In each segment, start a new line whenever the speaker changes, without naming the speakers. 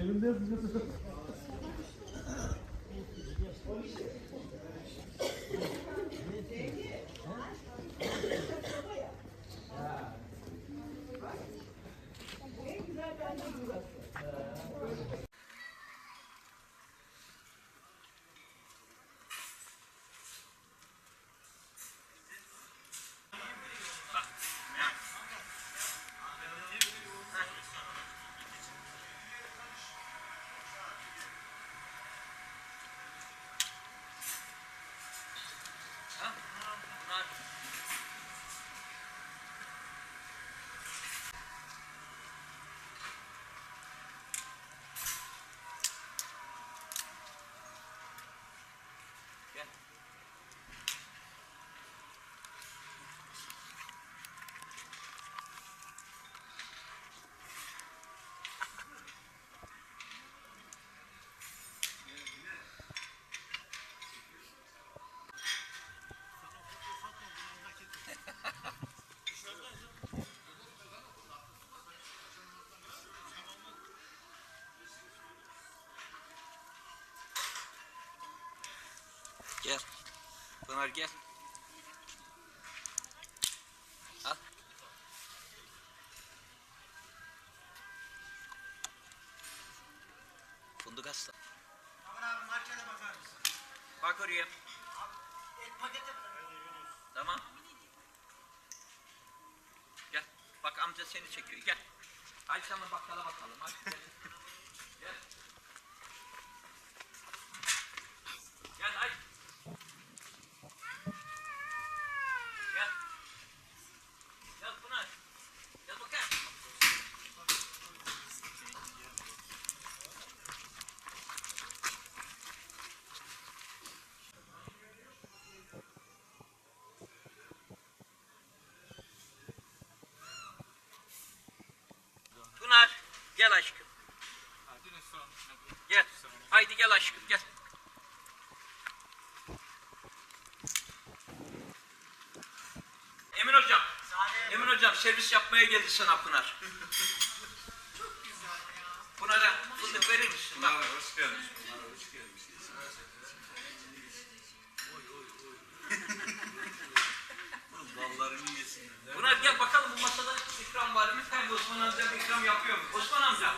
Elimde
Gel. Pınar gel. Al. Fındık hasta. Bak oraya. Tamam. Gel. Bak amca seni çekiyor. Gel. Hadi sana bakkala bakalım. Hadi gel. Gel. Gel hadi. Gel. Gel Pınar. Gel bakayım. Pınar gel aşkım. Gel. Haydi gel aşkım gel. Emin hocam. Emin hocam servis yapmaya geldi sana Pınar. Pınar'a fındık verir misin? Bak.
Hoş geldiniz. Hoş gelmişsiniz. Ballarını yesinler.
Pınar gel bakalım bu masada ikram var mı? Hem Osman amca bir ikram yapıyor mu? Osman amca.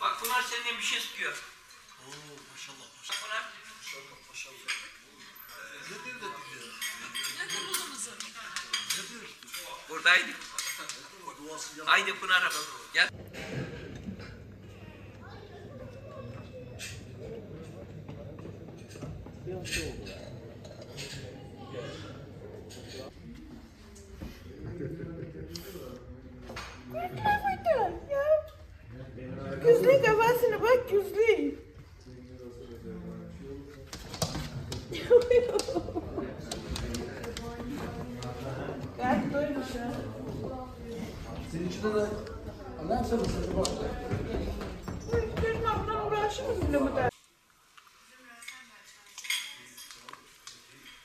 Bak Pınar senden bir şey istiyor.
Oo maşallah maşallah. Maşallah maşallah. Ne diyor da diyor? Ne diyor?
Buradaydı.
O duası yap.
Haydi Pınar'a gel.
Güzlü kafasına bak güzlü.
Senin içinde de Allah'ım sana seni bak.
Benim ablam uğraşmıyor bile bu da.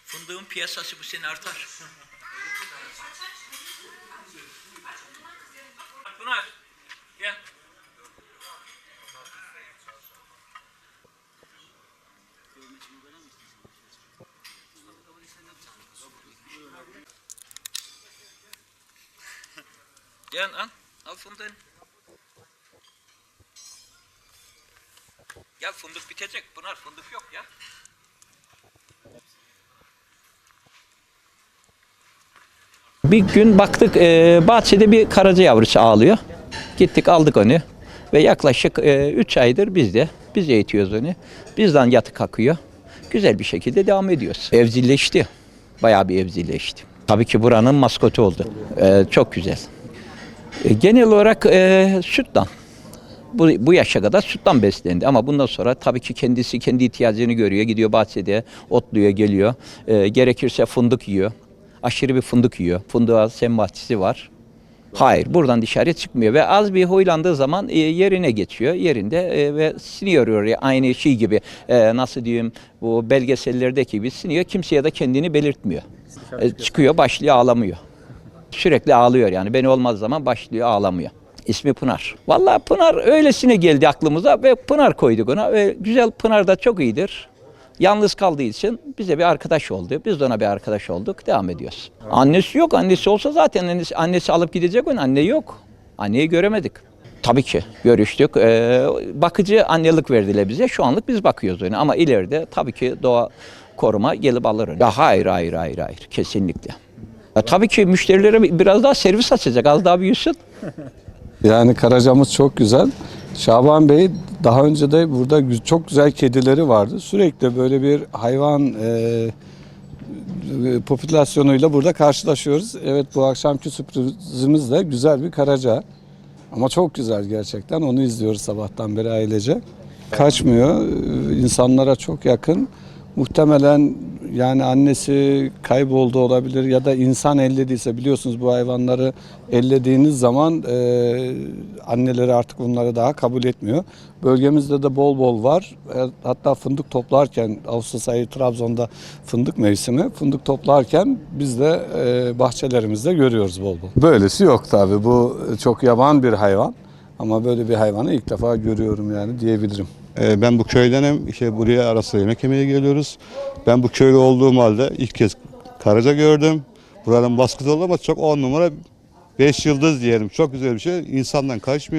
Fındığın piyasası bu sene artar. Pınar. Gel. Gel al. Al fındığını. Ya fındık bitecek. Pınar fındık yok ya. Bir gün baktık e, bahçede bir karaca yavrusu ağlıyor. Gittik aldık onu ve yaklaşık 3 aydır bizde. Biz eğitiyoruz onu. Bizden yatık akıyor. Güzel bir şekilde devam ediyoruz. Evcilleşti. Bayağı bir evcilleşti. Tabii ki buranın maskotu oldu. E, çok güzel. E, genel olarak e, sütten. Bu, bu yaşa kadar sütten beslendi ama bundan sonra tabii ki kendisi kendi ihtiyacını görüyor. Gidiyor bahçede otluyor geliyor. E, gerekirse fındık yiyor. Aşırı bir fındık yiyor. Fındığa sem bahçesi var. Hayır buradan dışarı çıkmıyor ve az bir huylandığı zaman e, yerine geçiyor. Yerinde e, ve siniyor oraya aynı şey gibi e, nasıl diyeyim bu belgesellerdeki gibi siniyor. Kimseye de kendini belirtmiyor. E, çıkıyor başlıyor ağlamıyor. Sürekli ağlıyor yani. Beni olmaz zaman başlıyor ağlamıyor. İsmi Pınar. Vallahi Pınar öylesine geldi aklımıza ve Pınar koyduk ona. Ve güzel Pınar da çok iyidir. Yalnız kaldığı için bize bir arkadaş oldu. Biz de ona bir arkadaş olduk. Devam ediyoruz. Annesi yok. Annesi olsa zaten annesi, annesi alıp gidecek onun. Anne yok. Anneyi göremedik. Tabii ki görüştük. Ee, bakıcı annelik verdiler bize. Şu anlık biz bakıyoruz ona. Ama ileride tabii ki doğa koruma gelip alır onu. Ya hayır, hayır, hayır, hayır. Kesinlikle. Ya tabii ki müşterilere biraz daha servis açacak. Az daha büyüsün.
Yani Karacamız çok güzel. Şaban Bey daha önce de burada çok güzel kedileri vardı. Sürekli böyle bir hayvan e, e, popülasyonuyla burada karşılaşıyoruz. Evet bu akşamki sürprizimiz de güzel bir karaca. Ama çok güzel gerçekten. Onu izliyoruz sabahtan beri ailece. Kaçmıyor. e, insanlara çok yakın. Muhtemelen yani annesi kayboldu olabilir ya da insan ellediyse biliyorsunuz bu hayvanları ellediğiniz zaman e, anneleri artık bunları daha kabul etmiyor. Bölgemizde de bol bol var. E, hatta fındık toplarken Ağustos ayı Trabzon'da fındık mevsimi. Fındık toplarken biz de e, bahçelerimizde görüyoruz bol bol. Böylesi yok tabi. Bu çok yaban bir hayvan. Ama böyle bir hayvanı ilk defa görüyorum yani diyebilirim.
Ee, Ben bu köydenim. İşte buraya ara sıra yemek yemeye geliyoruz. Ben bu köylü olduğum halde ilk kez Karaca gördüm. Buranın baskısı oldu ama çok on numara 5 yıldız diyelim. Çok güzel bir şey. İnsandan kaçmıyor.